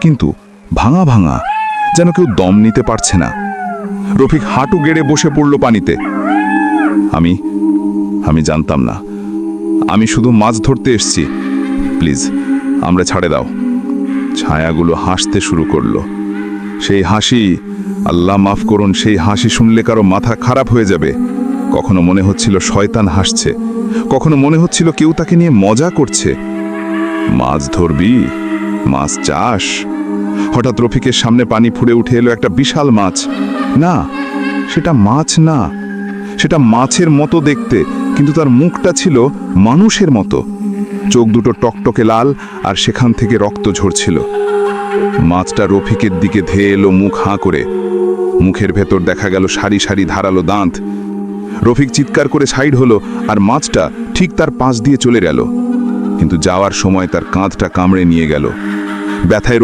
কিন্তু ভাঙা ভাঙা যেন কেউ দম নিতে পারছে না। রফিক হাঁটু গেড়ে বসে পড়ল পানিতে। আমি আমি জানতাম না। আমি শুধু মাছ ধরতে এসছি। প্লিজ, আমরা ছাড়ে দাও। ছায়াগুলো হাসতে শুরু করল। সেই হাসি, আল্লাহ মাফ করুন, সেই হাসি শুনলে কারও মাথা খারাপ হয়ে যাবে। কখনো মনে হচ্ছিল শয়তান হাসছে। কখনো মনে হচ্ছিল কেউ তাকে নিয়ে মজা করছে। মাছ ধরবি? মাছ চাষ? হঠাৎ রফিকের সামনে পানি ফুড়ে উঠে এলো একটা বিশাল মাছ। না, সেটা মাছ না। সেটা মাছের মতো দেখতে, কিন্তু তার মুখটা ছিল মানুষের মতো। চোখ দুটো টকটকে লাল আর সেখান থেকে রক্ত ঝরছিল। মাছটা রফিকের দিকে ধেয়ে এলো মুখ হাঁ করে। মুখের ভেতর দেখা গেল সারি সারি ধারালো দাঁত। রফিক চিৎকার করে সাইড হলো আর মাছটা ঠিক তার পাশ দিয়ে চলে গেল। কিন্তু যাওয়ার সময় তার কাঁধটা কামড়ে নিয়ে গেল। ব্যথায়